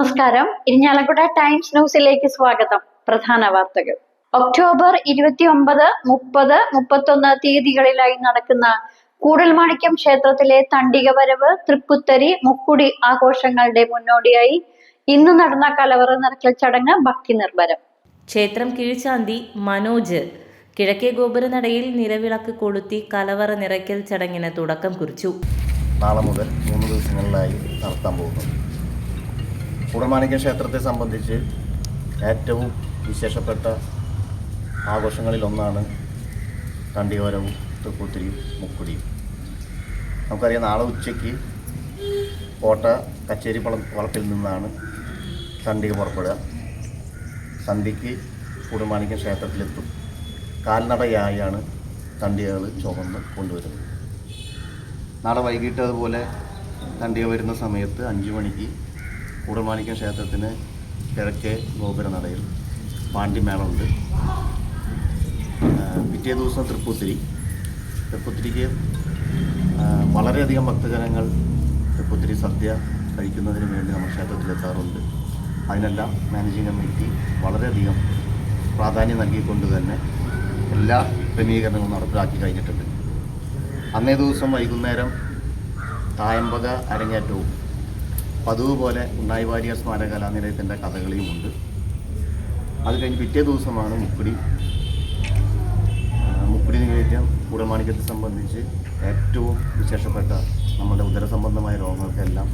നമസ്കാരം. ഇരിഞ്ഞാലക്കുട ടൈംസ് ന്യൂസിലേക്ക് സ്വാഗതം. പ്രധാന വാർത്തകൾ. ഒക്ടോബർ ഇരുപത്തിയൊമ്പത് മുപ്പത് മുപ്പത്തൊന്ന് തീയതികളിലായി നടക്കുന്ന കൂടൽമാണിക്യം ക്ഷേത്രത്തിലെ തണ്ടികവരവ് തൃപ്പുത്തരി മുക്കുടി ആഘോഷങ്ങളുടെ മുന്നോടിയായി ഇന്ന് നടന്ന കലവറ നിറക്കൽ ചടങ്ങ് ഭക്തി നിർഭരം. ക്ഷേത്രം കീഴ്ശാന്തി മനോജ് കിഴക്കേ ഗോപുരനടയിൽ നിലവിളക്ക് കൊളുത്തി കലവറ നിറയ്ക്കൽ ചടങ്ങിന് തുടക്കം കുറിച്ചു. നാളെ മുതൽ മൂന്ന് ദിവസങ്ങളിലായി നടത്താൻ പോകുന്നു. കുടമാണിക്യ ക്ഷേത്രത്തെ സംബന്ധിച്ച് ഏറ്റവും വിശേഷപ്പെട്ട ആഘോഷങ്ങളിലൊന്നാണ് കണ്ടിയോരവും തൃപ്പൂത്തിരിയും മുക്കുടിയും നമുക്കറിയാം നാളെ ഉച്ചയ്ക്ക് കോട്ട കച്ചേരി പള വളപ്പിൽ നിന്നാണ് തണ്ടിക പുറപ്പെടുക. സന്ധ്യയ്ക്ക് കുടമാണിക്യ ക്ഷേത്രത്തിലെത്തും. കാൽനടയായാണ് തണ്ടികൾ ചുമന്ന് കൊണ്ടുവരുന്നത്. നാളെ വൈകിട്ട് അതുപോലെ തണ്ടിക വരുന്ന സമയത്ത് അഞ്ച് മണിക്ക് കൂടമാണിക്യം ക്ഷേത്രത്തിന് കിഴക്കേ ഗോപുരനടയിൽ പാണ്ഡിമേളമുണ്ട് ഉണ്ട് പിറ്റേ ദിവസം തൃപ്പൂത്തിരി. തൃപ്പൂത്തിരിക്ക് വളരെയധികം ഭക്തജനങ്ങൾ തൃപ്പൂത്തിരി സദ്യ കഴിക്കുന്നതിന് വേണ്ടി നമ്മൾ ക്ഷേത്രത്തിലെത്താറുണ്ട്. അതിനെല്ലാം മാനേജിംഗ് കമ്മിറ്റി വളരെയധികം പ്രാധാന്യം നൽകിക്കൊണ്ട് തന്നെ എല്ലാ ക്രമീകരണങ്ങളും നടപ്പിലാക്കി കഴിഞ്ഞിട്ടുണ്ട്. അന്നേ ദിവസം വൈകുന്നേരം തായമ്പക അരങ്ങേറ്റവും പതിവ് പോലെ ഉണ്ണായി വാര്യർ സ്മാരക കലാനിലയത്തിന്റെ കഥകളിയുമുണ്ട്. അത് കഴിഞ്ഞ് പിറ്റേ ദിവസമാണ് മുക്കുടി മുക്കുടി നിവേദ്യം കൂടമാണിക്യത്തെ സംബന്ധിച്ച് ഏറ്റവും വിശേഷപ്പെട്ട നമ്മുടെ ഉദരസംബന്ധമായ രോഗങ്ങൾക്കെല്ലാം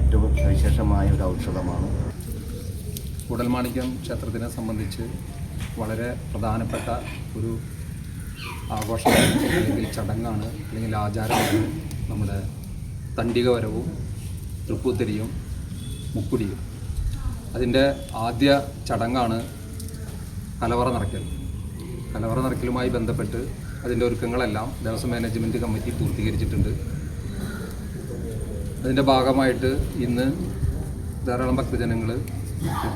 ഏറ്റവും വിശേഷമായ ഒരു ഔഷധമാണ്. കൂടൽമാണിക്യം ക്ഷേത്രത്തിനെ സംബന്ധിച്ച് വളരെ പ്രധാനപ്പെട്ട ഒരു ആഘോഷം അല്ലെങ്കിൽ ചടങ്ങാണ് അല്ലെങ്കിൽ ആചാരമാണ് നമ്മുടെ തണ്ടികവരവും തൃപ്പൂത്തിരിയും മുക്കുടിയും. അതിന്റെ ആദ്യ ചടങ്ങാണ് കലവറ നിറയ്ക്കൽ. കലവറ നിറയ്ക്കലുമായി ബന്ധപ്പെട്ട് അതിന്റെ ഒരുക്കങ്ങളെല്ലാം ദേവസ്വം മാനേജ്മെന്റ് കമ്മിറ്റി പൂർത്തീകരിച്ചിട്ടുണ്ട്. അതിന്റെ ഭാഗമായിട്ട് ഇന്ന് ധാരാളം ഭക്തജനങ്ങൾ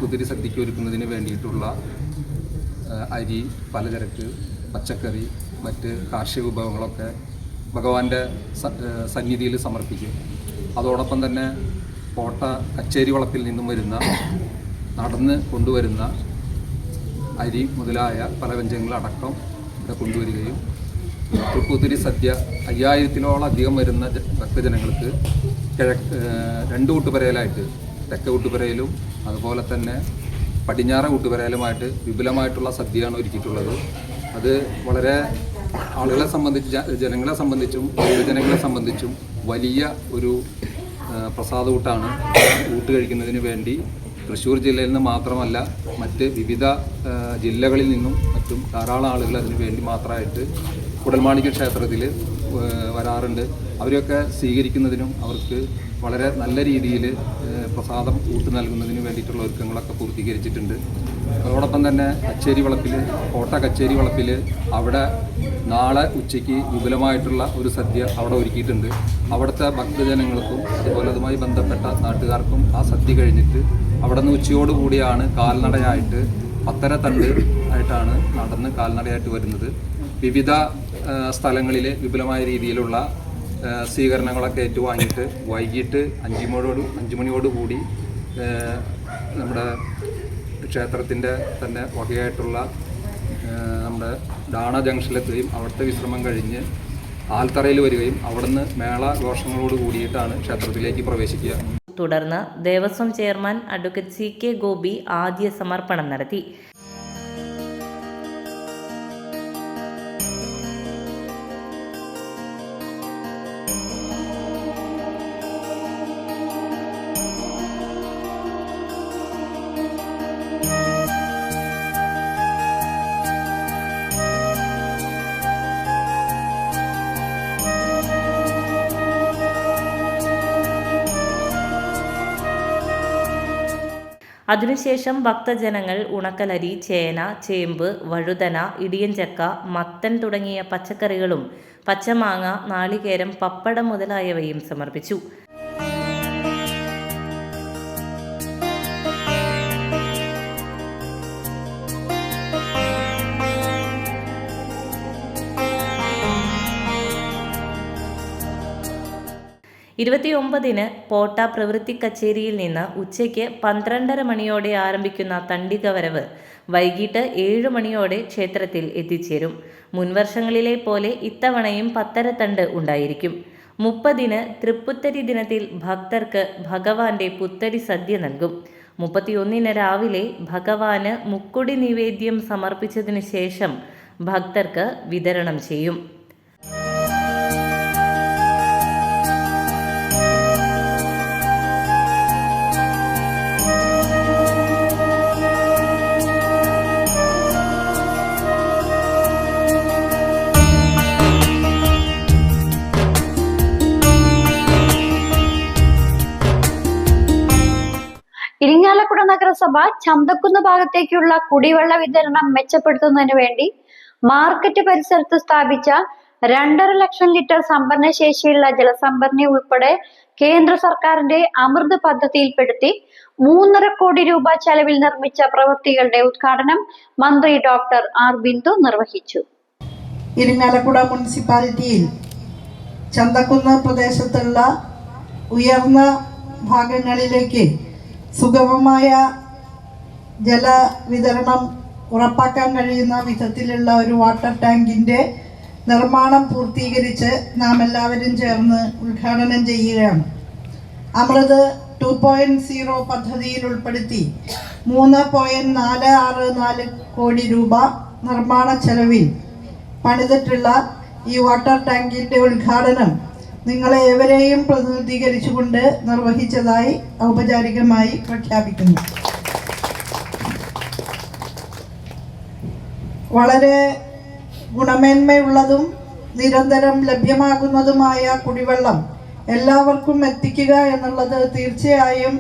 കുതിരി സദ്യയ്ക്ക് ഒരുക്കുന്നതിന് വേണ്ടിയിട്ടുള്ള അരി പലചരക്ക് പച്ചക്കറി മറ്റ് കാർഷിക വിഭവങ്ങളൊക്കെ ഭഗവാന്റെ സന്നിധിയിൽ സമർപ്പിക്കും. അതോടൊപ്പം തന്നെ കോട്ട കച്ചേരി വളപ്പിൽ നിന്നും വരുന്ന നടന്ന് കൊണ്ടുവരുന്ന അരി മുതലായ പല വ്യഞ്ജനങ്ങളടക്കം ഇവിടെ കൊണ്ടുവരികയും തൃപ്പൂത്തിരി സദ്യ അയ്യായിരത്തിലോളം അധികം വരുന്ന ഭക്തജനങ്ങൾക്ക് കിഴക്ക് രണ്ട് കൂട്ടുപരയിലായിട്ട് തെക്കേ കൂട്ടുപരയിലും അതുപോലെ തന്നെ പടിഞ്ഞാറ കൂട്ടുപരയിലുമായിട്ട് വിപുലമായിട്ടുള്ള സദ്യയാണ് ഒരുക്കിയിട്ടുള്ളത്. അത് വളരെ ആളുകളെ സംബന്ധിച്ച് ജനങ്ങളെ സംബന്ധിച്ചും യുവജനങ്ങളെ സംബന്ധിച്ചും വലിയ ഒരു പ്രസാദ പ്രസാദൂട്ടാണ് ഊട്ട് കഴിക്കുന്നതിന് വേണ്ടി തൃശ്ശൂർ ജില്ലയിൽ നിന്ന് മാത്രമല്ല മറ്റ് വിവിധ ജില്ലകളിൽ നിന്നും മറ്റും ധാരാളം ആളുകൾ അതിനു വേണ്ടി മാത്രമായിട്ട് കുടൽമാണിക്യ ക്ഷേത്രത്തിൽ വരാറുണ്ട്. അവരെയൊക്കെ സ്വീകരിക്കുന്നതിനും അവർക്ക് വളരെ നല്ല രീതിയിൽ പ്രസാദം ഊട്ട് നൽകുന്നതിന് വേണ്ടിയിട്ടുള്ള ഒരുക്കങ്ങളൊക്കെ പൂർത്തീകരിച്ചിട്ടുണ്ട്. അതോടൊപ്പം തന്നെ കച്ചേരി വളപ്പിൽ കോട്ട കച്ചേരി വളപ്പിൽ അവിടെ നാളെ ഉച്ചയ്ക്ക് വിപുലമായിട്ടുള്ള ഒരു സദ്യ അവിടെ ഒരുക്കിയിട്ടുണ്ട്. അവിടുത്തെ ഭക്തജനങ്ങൾക്കും അതുപോലെ അതുമായി ബന്ധപ്പെട്ട നാട്ടുകാർക്കും ആ സദ്യ കഴിഞ്ഞിട്ട് അവിടെ നിന്ന് ഉച്ചയോടുകൂടിയാണ് കാൽനടയായിട്ട് പത്തര തണ്ട് ആയിട്ടാണ് നടന്ന് കാൽനടയായിട്ട് വരുന്നത്. വിവിധ സ്ഥലങ്ങളിൽ വിപുലമായ രീതിയിലുള്ള സ്വീകരണങ്ങളൊക്കെ ഏറ്റുവാങ്ങിയിട്ട് വൈകിട്ട് അഞ്ചുമണിയോട് മണിയോട് അഞ്ച് മണിയോടുകൂടി ആ, നമ്മുടെ ക്ഷേത്രത്തിന്റെ തന്നെ വകയായിട്ടുള്ള നമ്മുടെ ഡാണ ജംഗ്ഷനിലെത്തുകയും അവിടുത്തെ വിശ്രമം കഴിഞ്ഞ് ആൽത്തറയിൽ വരികയും അവിടുന്ന് മേള ഘോഷങ്ങളോട് കൂടിയിട്ടാണ് ക്ഷേത്രത്തിലേക്ക് പ്രവേശിക്കുക. തുടർന്ന് Devaswom chairman advocate C K Gopi ആദ്യ സമർപ്പണം നടത്തി. അതിനുശേഷം ഭക്തജനങ്ങൾ ഉണക്കലരി ചേന ചേമ്പ് വഴുതന ഇടിയഞ്ചക്ക മത്തൻ തുടങ്ങിയ പച്ചക്കറികളും പച്ചമാങ്ങ നാളികേരം പപ്പടം മുതലായവയും സമർപ്പിച്ചു. ഇരുപത്തിയൊമ്പതിന് പോട്ട പ്രവൃത്തി കച്ചേരിയിൽ നിന്ന് ഉച്ചയ്ക്ക് പന്ത്രണ്ടര മണിയോടെ ആരംഭിക്കുന്ന തണ്ടിക വരവ് വൈകിട്ട് ഏഴ് മണിയോടെ ക്ഷേത്രത്തിൽ എത്തിച്ചേരും. മുൻവർഷങ്ങളിലെ പോലെ ഇത്തവണയും പത്തരത്തണ്ട് ഉണ്ടായിരിക്കും. മുപ്പതിന് തൃപ്പുത്തരി ദിനത്തിൽ ഭക്തർക്ക് ഭഗവാന്റെ പുത്തരി സദ്യ നൽകും. മുപ്പത്തിയൊന്നിന് രാവിലെ ഭഗവാന് മുക്കുടി നിവേദ്യം സമർപ്പിച്ചതിനു ശേഷം ഭക്തർക്ക് വിതരണം ചെയ്യും. ചന്തക്കുന്ന് ഭാഗത്തേക്കുള്ള കുടിവെള്ള വിതരണം മെച്ചപ്പെടുത്തുന്നതിന് വേണ്ടി മാർക്കറ്റ് പരിസരത്ത് സ്ഥാപിച്ച രണ്ടര ലക്ഷം ലിറ്റർ സംഭരണ ശേഷിയുള്ള ജലസംഭരണി ഉൾപ്പെടെ കേന്ദ്ര സർക്കാരിന്റെ അമൃത് പദ്ധതിയിൽപ്പെടുത്തി മൂന്നര കോടി രൂപ ചെലവിൽ നിർമ്മിച്ച പ്രവൃത്തികളുടെ ഉദ്ഘാടനം മന്ത്രി ഡോക്ടർ ആർ ബിന്ദു നിർവഹിച്ചു. ഇരിങ്ങാലക്കുട മുനിസിപ്പാലിറ്റിയിൽ ചന്തക്കുന്ന് പ്രദേശത്തുള്ള ഉയർന്ന ഭാഗങ്ങളിലേക്ക് സുഗമമായ ജലവിതരണം ഉറപ്പാക്കാൻ കഴിയുന്ന വിധത്തിലുള്ള ഒരു വാട്ടർ ടാങ്കിന്റെ നിർമ്മാണം പൂർത്തീകരിച്ച് നാം എല്ലാവരും ചേർന്ന് ഉദ്ഘാടനം ചെയ്യുകയാണ്. അമൃത് ടു പോയിന്റ് സീറോ പദ്ധതിയിൽ ഉൾപ്പെടുത്തി മൂന്ന് പോയിന്റ് നാല് ആറ് നാല് കോടി രൂപ നിർമ്മാണ ചെലവിൽ പണിതിട്ടുള്ള ഈ വാട്ടർ ടാങ്കിന്റെ ഉദ്ഘാടനം നിങ്ങളെ ഏവരെയും പ്രതിനിധീകരിച്ചുകൊണ്ട് നിർവഹിച്ചതായി ഔപചാരികമായി പ്രഖ്യാപിക്കുന്നു. വളരെ ഗുണമേന്മയുള്ളതും നിരന്തരം ലഭ്യമാകുന്നതുമായ കുടിവെള്ളം എല്ലാവർക്കും എത്തിക്കുക എന്നുള്ളത് തീർച്ചയായും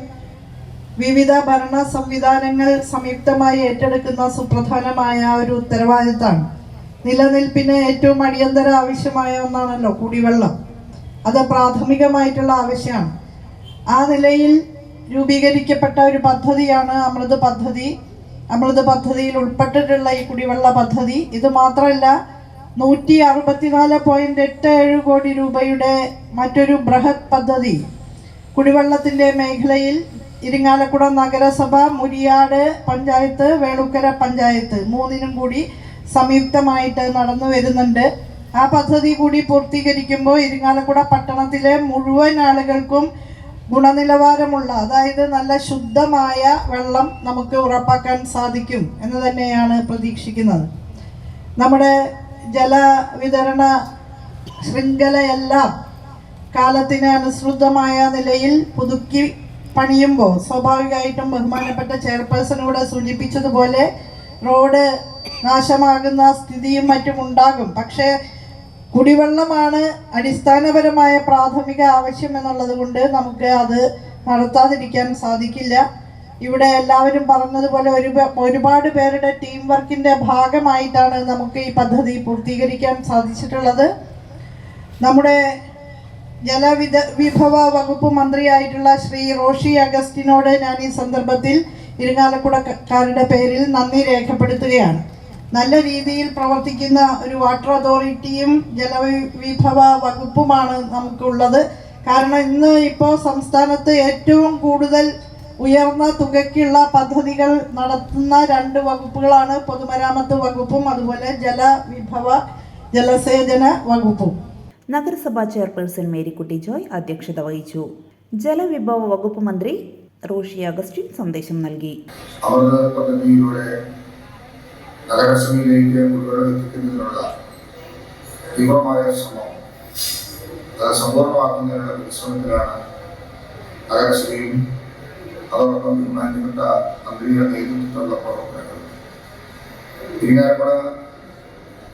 വിവിധ ഭരണ സംവിധാനങ്ങൾ സംയുക്തമായി ഏറ്റെടുക്കുന്ന സുപ്രധാനമായ ഒരു ഉത്തരവാദിത്തമാണ് നിലനിൽപ്പിന് ഏറ്റവും അടിയന്തര ആവശ്യമായ ഒന്നാണല്ലോ കുടിവെള്ളം. അത് പ്രാഥമികമായിട്ടുള്ള ആവശ്യമാണ്. ആ നിലയിൽ രൂപീകരിക്കപ്പെട്ട ഒരു പദ്ധതിയാണ് അമൃത് പദ്ധതി. അമൃത് പദ്ധതിയിൽ ഉൾപ്പെട്ടിട്ടുള്ള ഈ കുടിവെള്ള പദ്ധതി ഇത് മാത്രമല്ല നൂറ്റി അറുപത്തിനാല് പോയിന്റ് എട്ട് ഏഴ് കോടി രൂപയുടെ മറ്റൊരു ബൃഹത് പദ്ധതി. കുടിവെള്ളത്തിന്റെ മേഖലയിൽ ഇരിങ്ങാലക്കുട നഗരസഭ മുരിയാട് പഞ്ചായത്ത് വേളുക്കര പഞ്ചായത്ത് മൂന്നിനും കൂടി സംയുക്തമായിട്ട് നടന്നു വരുന്നുണ്ട്. ആ പദ്ധതി കൂടി പൂർത്തീകരിക്കുമ്പോൾ ഇരിങ്ങാലക്കുട പട്ടണത്തിലെ മുഴുവൻ ആളുകൾക്കും ഗുണനിലവാരമുള്ള അതായത് നല്ല ശുദ്ധമായ വെള്ളം നമുക്ക് ഉറപ്പാക്കാൻ സാധിക്കും എന്ന് തന്നെയാണ് പ്രതീക്ഷിക്കുന്നത്. നമ്മുടെ ജലവിതരണ ശൃംഖലയെല്ലാം കാലത്തിന് അനുസൃതമായ നിലയിൽ പുതുക്കി പണിയുമ്പോൾ സ്വാഭാവികമായിട്ടും ബഹുമാനപ്പെട്ട ചെയർപേഴ്സൺ സൂചിപ്പിച്ചതുപോലെ റോഡ് നാശമാകുന്ന സ്ഥിതിയും മറ്റും ഉണ്ടാകും. പക്ഷേ കുടിവെള്ളമാണ് അടിസ്ഥാനപരമായ പ്രാഥമിക ആവശ്യം എന്നുള്ളത് കൊണ്ട് നമുക്ക് അത് നടത്താതിരിക്കാൻ സാധിക്കില്ല. ഇവിടെ എല്ലാവരും പറഞ്ഞതുപോലെ ഒരു ഒരുപാട് പേരുടെ ടീം വർക്കിന്റെ ഭാഗമായിട്ടാണ് നമുക്ക് ഈ പദ്ധതി പൂർത്തീകരിക്കാൻ സാധിച്ചിട്ടുള്ളത്. നമ്മുടെ ജലവിധ വിഭവ വകുപ്പ് മന്ത്രിയായിട്ടുള്ള ശ്രീ റോഷി അഗസ്റ്റിനോട് ഞാൻ ഈ സന്ദർഭത്തിൽ ഇരിങ്ങാലക്കുടക്കാരുടെ പേരിൽ നന്ദി രേഖപ്പെടുത്തുകയാണ്. നല്ല രീതിയിൽ പ്രവർത്തിക്കുന്ന ഒരു വാട്ടർ അതോറിറ്റിയും ജലവിഭവ വകുപ്പുമാണ് നമുക്കുള്ളത്. കാരണം ഇന്ന് ഇപ്പോൾ സംസ്ഥാനത്ത് ഏറ്റവും കൂടുതൽ ഉയർന്ന തുകയ്ക്കുള്ള പദ്ധതികൾ നടത്തുന്ന രണ്ട് വകുപ്പുകളാണ് പൊതുമരാമത്ത് വകുപ്പും അതുപോലെ ജലവിഭവ ജലസേചന വകുപ്പും. നഗരസഭാ ചെയർപേഴ്സൺ മേരിക്കുട്ടി ജോയ് അധ്യക്ഷത വഹിച്ചു. ജലവിഭവ വകുപ്പ് മന്ത്രി റോഷി അഗസ്റ്റിൻ സന്ദേശം നൽകി. അവരുടെ പദ്ധതിയിലൂടെ നഗരസഭയിലേക്ക് കുടിവെള്ളം എത്തിക്കുന്നതിനുള്ള തീവ്രമായ ശ്രമം. അത് സമ്പൂർണമാക്കുന്നതിനുള്ള പരിശ്രമത്തിലാണ് നഗരസഭയും അതോടൊപ്പം തീരുമാനിക്കപ്പെട്ട മന്ത്രിയുടെ നേതൃത്വത്തിലുള്ള പ്രവർത്തനങ്ങൾ. ഇരിങ്ങാലക്കുട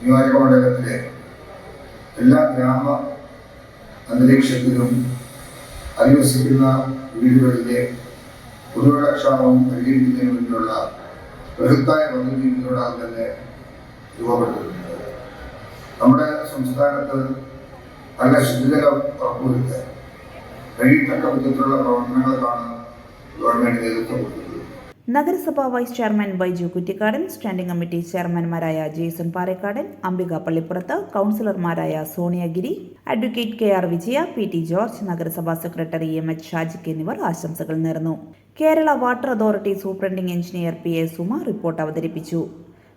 നിയോജക മണ്ഡലത്തിലെ എല്ലാ ഗ്രാമ അന്തരീക്ഷത്തിലും അധിവസിക്കുന്ന വീടുകളിലെ കുടിവെള്ളക്ഷാമം പരിഹരിക്കുന്നതിന് വേണ്ടിയുള്ള ബൃഹത്തായ പദ്ധതി ഇതിനോടകം തന്നെ രൂപപ്പെട്ടിട്ടുണ്ട്. നമ്മുടെ സംസ്ഥാനത്ത് നല്ല ശുദ്ധജലം ഉറപ്പുവരുത്താൻ കഴിയത്തക്ക വിധത്തിലുള്ള പ്രവർത്തനങ്ങൾക്കാണ് ഗവൺമെന്റ് നേതൃത്വം കൊടുക്കുന്നത് നഗരസഭാ vice chairman Baiju Kuttikkadan standing committee ചെയർമാൻമാരായ Jaison Parekkadan Ambika Pallippurath കൗൺസിലർമാരായ Sonia Giri advocate K R Vijaya P T George നഗരസഭാ സെക്രട്ടറി എം എച്ച് ഷാജിക്ക് എന്നിവർ ആശംസകൾ നേർന്നു. Kerala water authority superintending engineer P A Suma report അവതരിപ്പിച്ചു.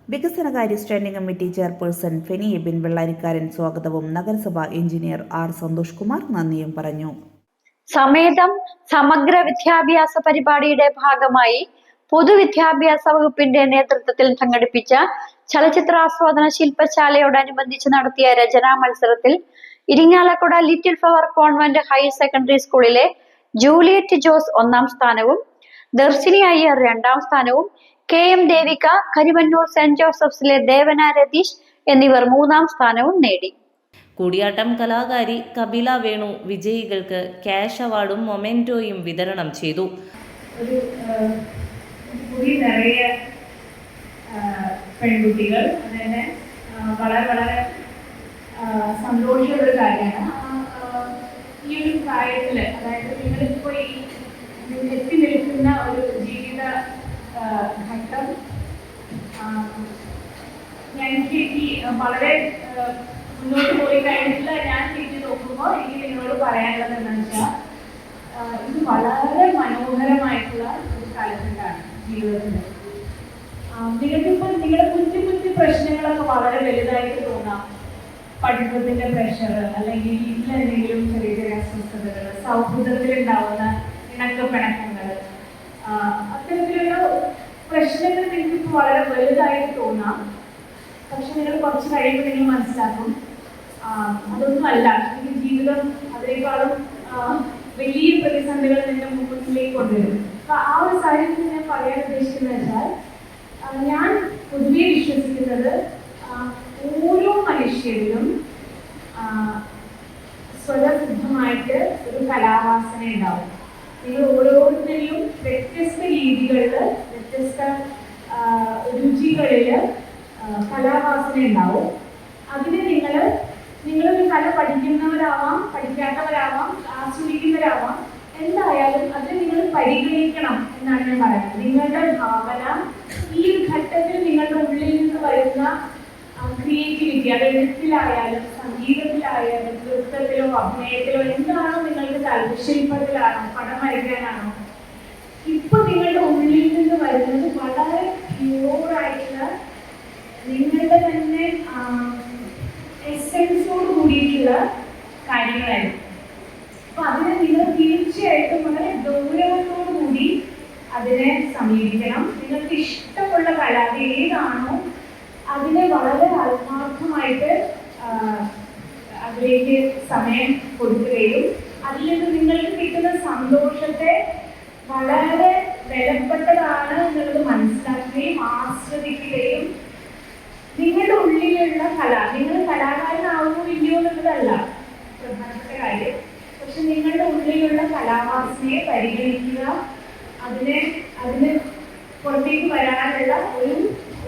വികസനകാര്യ standing committee chairperson Feni Ebin Vellanikkaran സ്വാഗതവും നഗരസഭാ എഞ്ചിനീയർ ആർ സന്തോഷ് കുമാർ നന്ദിയും പറഞ്ഞു. സമേതം സമഗ്ര വിദ്യാഭ്യാസ പരിപാടിയുടെ ഭാഗമായി പൊതുവിദ്യാഭ്യാസ വകുപ്പിന്റെ നേതൃത്വത്തിൽ സംഘടിപ്പിച്ച ചലച്ചിത്രാസ്വാദന ശില്പശാലയോടനുബന്ധിച്ച് നടത്തിയ രചനാ മത്സരത്തിൽ Irinjalakuda little flower convent higher secondary സ്കൂളിലെ ജൂലിയറ്റ് ജോസ് ഒന്നാം സ്ഥാനവും ദർശിനി അയ്യർ രണ്ടാം സ്ഥാനവും K M Devika Karuvannur saint ജോസഫ്സിലെ Devana Ratheesh എന്നിവർ മൂന്നാം സ്ഥാനവും നേടി. കൂടിയാട്ടം കലാകാരി കപില വേണു വിജയികൾക്ക് ക്യാഷ് അവാർഡും മൊമെന്റോയും വിതരണം ചെയ്തു. ഒരു നിറയെ പെൺകുട്ടികൾ വളരെ വളരെ വളരെ മുന്നോട്ട് പോയി കഴിഞ്ഞിട്ടില്ല. ഞാൻ തിരിഞ്ഞു നോക്കുമ്പോൾ എനിക്ക് നിങ്ങളോട് പറയാനുള്ളത് എന്താണെന്ന് വെച്ചാൽ ഇത് വളരെ മനോഹരമായിട്ടുള്ള ഒരു കാലഘട്ടമാണ് ജീവിതത്തിൽ നിങ്ങൾക്കിപ്പോൾ നിങ്ങളുടെ കുഞ്ഞു കുഞ്ഞു പ്രശ്നങ്ങളൊക്കെ വളരെ വലുതായിട്ട് തോന്നാം. പഠിത്തത്തിന്റെ പ്രഷർ അല്ലെങ്കിൽ വീട്ടിലെന്തെങ്കിലും ചെറിയ ചെറിയ അസ്വസ്ഥതകൾ സൗഹൃദത്തിൽ ഉണ്ടാവുന്ന ഇണക്കപ്പിണക്കങ്ങൾ അത്തരത്തിലുള്ള പ്രശ്നങ്ങൾ നിങ്ങൾക്ക് വളരെ വലുതായിട്ട് തോന്നാം. പക്ഷെ നിങ്ങൾ കുറച്ച് കഴിയുമ്പോൾ നിങ്ങൾ മനസ്സിലാക്കും. അതൊന്നും എനിക്ക് ജീവിതം അതിനേക്കാളും വലിയ പ്രതിസന്ധികൾ നിന്റെ മുമ്പിലേക്ക് കൊണ്ടുവരും. അപ്പൊ ആ ഒരു സാഹചര്യത്തിൽ ഞാൻ പറയാൻ ഉദ്ദേശിക്കുന്നത് വെച്ചാൽ ഞാൻ പൊതുവെ വിശ്വസിക്കുന്നത് ഓരോ മനുഷ്യരിലും സ്വതസിദ്ധമായിട്ട് ഒരു കലാവാസന ഉണ്ടാവും. നിങ്ങൾ ഓരോരുത്തരെയും വ്യത്യസ്ത രീതികളിൽ വ്യത്യസ്ത രുചികളിൽ കലാവാസന ഉണ്ടാവും. അതിന് നിങ്ങൾ നിങ്ങളൊരു കല പഠിക്കുന്നവരാവാം പഠിക്കാത്തവരാവാം ആസ്വദിക്കുന്നവരാവാം എന്തായാലും അത് നിങ്ങൾ പരിഗണിക്കണം എന്നാണ് ഞാൻ പറയുന്നത്. നിങ്ങളുടെ ഭാവന ഈ ഘട്ടത്തിൽ നിങ്ങളുടെ ഉള്ളിൽ നിന്ന് വരുന്ന ക്രിയേറ്റിവിറ്റി അത് എഴുത്തിലായാലും സംഗീതത്തിലായാലും നൃത്തത്തിലോ അഭിനയത്തിലോ എന്താണോ നിങ്ങൾക്ക് താല്പര്യം ശില്പത്തിലാണോ പടം വരയ്ക്കാനാണോ ഇപ്പൊ നിങ്ങളുടെ ഉള്ളിൽ നിന്ന് വരുന്നത് വളരെ പ്യൂറായിട്ടുള്ള നിങ്ങളുടെ തന്നെ എസെൻസോട് കൂടിയിട്ടുള്ള കാര്യങ്ങളായിരുന്നു അപ്പൊ അതിനെ നിങ്ങൾ തീർച്ചയായിട്ടും വളരെ ഗൗരവത്തോടു കൂടി അതിനെ സമീപിക്കണം. നിങ്ങൾക്ക് ഇഷ്ടമുള്ള കല അത് ഏതാണോ അതിനെ വളരെ ആത്മാർത്ഥമായിട്ട് അതിലേക്ക് സമയം കൊടുക്കുകയും അതിൽ നിന്ന് നിങ്ങൾക്ക് കിട്ടുന്ന സന്തോഷത്തെ വളരെ വിലപ്പെട്ടതാണ് എന്നുള്ളത് മനസ്സിലാക്കുകയും ആസ്വദിക്കുകയും നിങ്ങളുടെ ഉള്ളിലുള്ള കല നിങ്ങൾ കലാകാരനാവുന്നു ഇല്ലയോ എന്നുള്ളതല്ല. പ്രധാനപ്പെട്ട കാര്യം പക്ഷെ നിങ്ങളുടെ ഉള്ളിലുള്ള കലാവാസനയെ പരിഗണിക്കുക അതിനെ അതിന് പുറത്തേക്ക് വരാനുള്ള ഒരു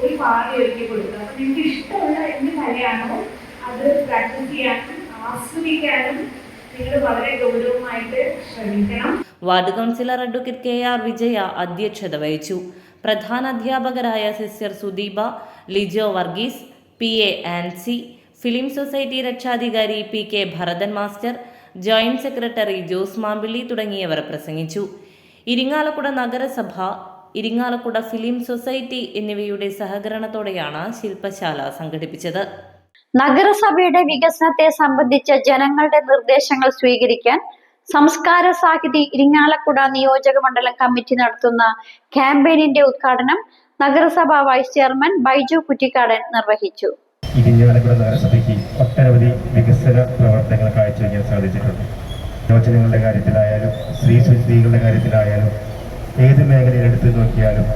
ഒരു പാത ഒരുക്കി കൊടുക്കുക. അപ്പൊ നിങ്ങൾക്ക് ഇഷ്ടമുള്ള എന്ത് കലയാണോ അത് പ്രാക്ടീസ് ചെയ്യാനും ആസ്വദിക്കാനും വളരെ ഗൗരവമായിട്ട് ശ്രമിക്കണം. Ward councillor advocate K R Vijaya അധ്യക്ഷത വഹിച്ചു. പ്രധാന അധ്യാപകരായ sister Sudeepa Lijo Varghese P A Ancy film society രക്ഷാധികാരി P K Bharathan master joint secretary Jose Mampilly തുടങ്ങിയവർ പ്രസംഗിച്ചു. ഇരിങ്ങാലക്കുട നഗരസഭ ഇരിങ്ങാലക്കുട ഫിലിം സൊസൈറ്റി എന്നിവയുടെ സഹകരണത്തോടെയാണ് ശില്പശാല സംഘടിപ്പിച്ചത്. നഗരസഭയുടെ വികസനത്തെ സംബന്ധിച്ച ജനങ്ങളുടെ നിർദ്ദേശങ്ങൾ സ്വീകരിക്കാൻ സംസ്കാര സാഹിതി ഇരിങ്ങാലക്കുട നിയോജക മണ്ഡലം കമ്മിറ്റി നടത്തുന്ന ക്യാമ്പയിനിന്റെ ഉദ്ഘാടനം നഗരസഭാ വൈസ് ചെയർമാൻ ബൈജു കുറ്റിക്കാടൻ നിർവഹിച്ചു. ഇരിങ്ങാലക്കുട നഗരസഭയ്ക്ക് ഒട്ടനവധി വികസന പ്രവർത്തനങ്ങൾ കാഴ്ചവെക്കാൻ സാധിച്ചിട്ടുണ്ട്. യുവജനങ്ങളുടെ കാര്യത്തിലായാലും സ്ത്രീ സ്ത്രീകളുടെ കാര്യത്തിലായാലും ഏത് മേഖലയിൽ എടുത്തു നോക്കിയാലും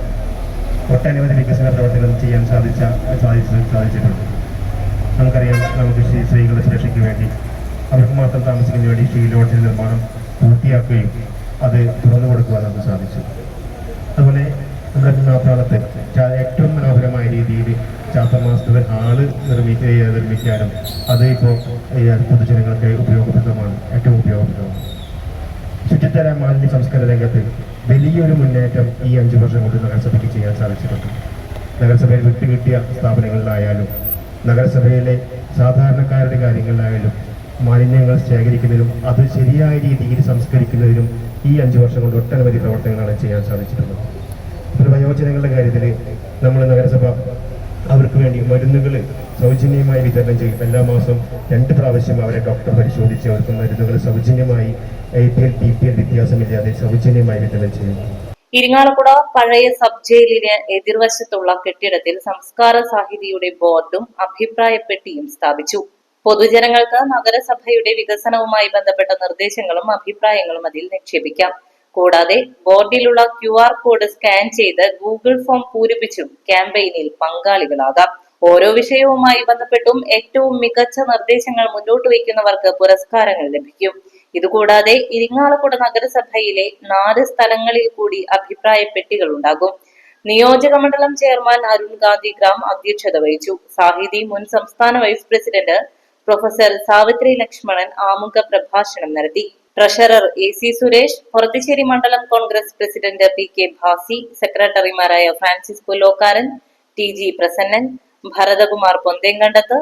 ഒട്ടനവധി വികസന പ്രവർത്തനങ്ങൾ ചെയ്യാൻ സാധിച്ച സാധിച്ചു സാധിച്ചിട്ടുണ്ട്. നമുക്കറിയാം നമുക്ക് സ്ത്രീ സ്ത്രീകളുടെ സുരക്ഷയ്ക്ക് വേണ്ടി അവർക്ക് മാത്രം താമസിക്കുന്നതിന് വേണ്ടി സ്റ്റീൽ ലോഡ്ജിന്റെ നിർമ്മാണം പൂർത്തിയാക്കുകയും അത് തുറന്നു കൊടുക്കുവാൻ നമുക്ക് സാധിച്ചു. അതുപോലെ നമ്മുടെ നാഥാളത്ത് ഏറ്റവും മനോഹരമായ രീതിയിൽ ചാത്തമാസത്തിൽ ആൾ നിർമ്മിക്ക നിർമ്മിക്കാനും അത് ഇപ്പോൾ പൊതുജനങ്ങൾക്ക് ഉപയോഗപ്രദമാണ് ഏറ്റവും ഉപയോഗപ്രദമാണ്. ശുചിത്തര മാലിന്യ സംസ്കരണ രംഗത്ത് വലിയൊരു മുന്നേറ്റം ഈ അഞ്ചു വർഷം കൊണ്ട് നഗരസഭയ്ക്ക് ചെയ്യാൻ സാധിച്ചിട്ടുണ്ട്. നഗരസഭയിൽ വിട്ടുകിട്ടിയ സ്ഥാപനങ്ങളിലായാലും നഗരസഭയിലെ സാധാരണക്കാരുടെ കാര്യങ്ങളിലായാലും മാലിന്യങ്ങൾ ശേഖരിക്കുന്നതിനും അത് ശരിയായ രീതിയിൽ സംസ്കരിക്കുന്നതിനും ഈ അഞ്ചു വർഷം കൊണ്ട് ഒട്ടനവധി പ്രവർത്തനങ്ങളാണ് ചെയ്യാൻ സാധിച്ചിട്ടുള്ളത്. ഒരു വയോജനങ്ങളുടെ കാര്യത്തിൽ നമ്മൾ നഗരസഭ അവർക്ക് വേണ്ടി മരുന്നുകൾ സൗജന്യമായി വിതരണം ചെയ്യും. എല്ലാ മാസം രണ്ട് പ്രാവശ്യം അവരെ ഡോക്ടർ പരിശോധിച്ച് അവർക്ക് മരുന്നുകൾ സൗജന്യമായി A P L B P L വ്യത്യാസമില്ലാതെ സൗജന്യമായി വിതരണം ചെയ്യും. ഇരിങ്ങാലക്കുട പഴയ സബ് ജയിലിന് എതിർവശത്തുള്ള കെട്ടിടത്തിൽ സംസ്കാര സാഹിതിയുടെ ബോർഡും അഭിപ്രായപ്പെട്ടിയും സ്ഥാപിച്ചു. പൊതുജനങ്ങൾക്ക് നഗരസഭയുടെ വികസനവുമായി ബന്ധപ്പെട്ട നിർദ്ദേശങ്ങളും അഭിപ്രായങ്ങളും അതിൽ നിക്ഷേപിക്കാം. കൂടാതെ ബോർഡിലുള്ള ക്യു ആർ കോഡ് സ്കാൻ ചെയ്ത് ഗൂഗിൾ ഫോം പൂരിപ്പിച്ചും ക്യാമ്പയിനിൽ പങ്കാളികളാകാം. ഓരോ വിഷയവുമായി ബന്ധപ്പെട്ടും ഏറ്റവും മികച്ച നിർദ്ദേശങ്ങൾ മുന്നോട്ട് വയ്ക്കുന്നവർക്ക് പുരസ്കാരങ്ങൾ ലഭിക്കും. ഇതുകൂടാതെ ഇരിങ്ങാലക്കുട നഗരസഭയിലെ നാല് സ്ഥലങ്ങളിൽ കൂടി അഭിപ്രായ പെട്ടികൾ ഉണ്ടാകും. നിയോജക മണ്ഡലം ചെയർമാൻ അരുൺ ഗാന്ധി ഗ്രാം അധ്യക്ഷത വഹിച്ചു. സാഹിതി മുൻ സംസ്ഥാന vice president professor Savithri Lakshmanan ആമുഖ പ്രഭാഷണം നടത്തി. Treasurer A C Suresh Porathissery മണ്ഡലം Congress president P K Bhasi സെക്രട്ടറിമാരായ Francis Pulokkaran T G Prasannan Bharathakumar Ponthenkandath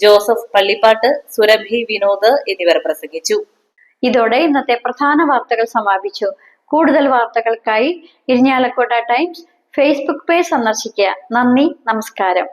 Joseph Pallippatt Surabhi Vinod എന്നിവർ പ്രസംഗിച്ചു. ഇതോടെ ഇന്നത്തെ പ്രധാന വാർത്തകൾ സമാപിച്ചു. കൂടുതൽ വാർത്തകൾക്കായി ഇരിഞ്ഞാലക്കോട്ട ടൈംസ് ഫേസ്ബുക്ക് പേജ് സന്ദർശിക്കുക. നന്ദി നമസ്കാരം.